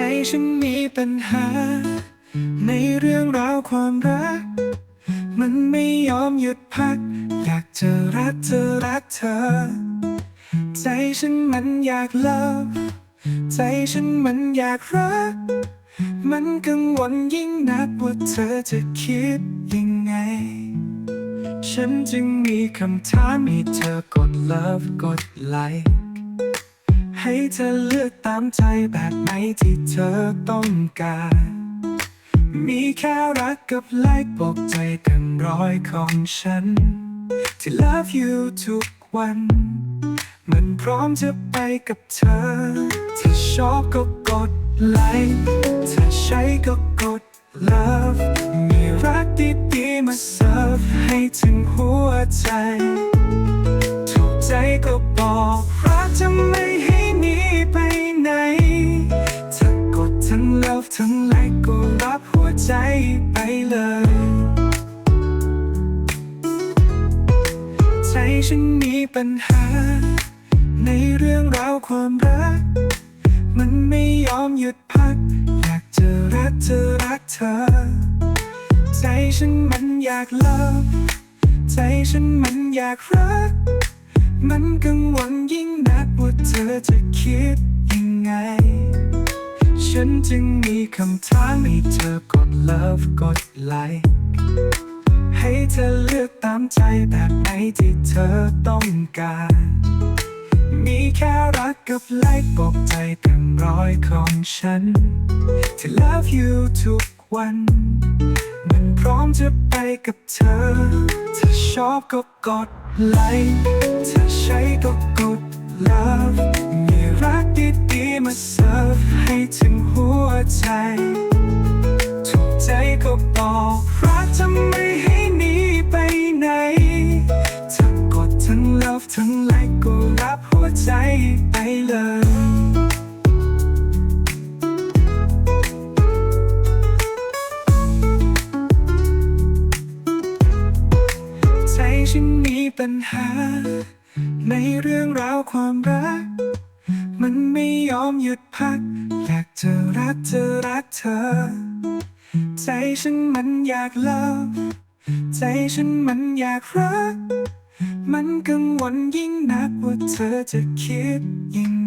ใจฉันมีปัญหา ในเรื่องราวความรัก มันไม่ยอมหยุดพัก อยากจะรักเธอรักเธอ ใจฉันมันอยากเลิกใจฉันมันอยากรัก มันกังวลยิ่งนักว่าเธอจะคิดยังไง ฉันจึงมีคำถามให้เธอกด love กด like ให้เธอเลือกตามใจแบบไหนที่เธอต้องการ มีแค่รักกับไลค์บอกใจเต็มร้อยของฉัน ที่ love you ทุกวัน มันพร้อมจะไปกับเธอ ถ้าชอบก็กดไลค์ถ้าใช้ก็กด love มีรักดีๆมาเสิร์ฟให้ถึงหัวใจ ถูกใจก็บอก love ทั้ง like ก็รับหัวใจไปเลยใจฉันมีปัญหา ในเรื่องราวความรัก มันไม่ยอมหยุดพัก อยากจะรักเธอรักเธอ ใจฉันมันอยากเลิกใจฉันมันอยากรัก มันกังวลยิ่งนักว่าเธอจะคิดยังไง ฉันจึงมีคำถามให้เธอกด love กด like ให้เธอเลือกตามใจแบบไหนที่เธอต้องการ มีแค่รักกับไลค์บอกใจเต็มร้อยของฉัน ที่ love you ทุกวัน มันพร้อมจะไปกับเธอ ถ้าชอบก็กดไลค์ถ้าใช้ก็กด love มีรักดีๆมาเสิร์ฟให้ถึงหั วใจถูกใจก็บอกรักจะไม่ให้หนีไปไหนถ้ากดทั้ง love ทั้ง like ก็รับหัวใจไปเลยใจฉันมีปัญหา ในเรื่องราวความรัก มันไม่ยอมหยุดพัก อยากจะรักเธอรักเธอ ใจฉันมันอยากเลิกใจฉันมันอยากรัก มันกังวลยิ่งนักว่าเธอจะคิดยัง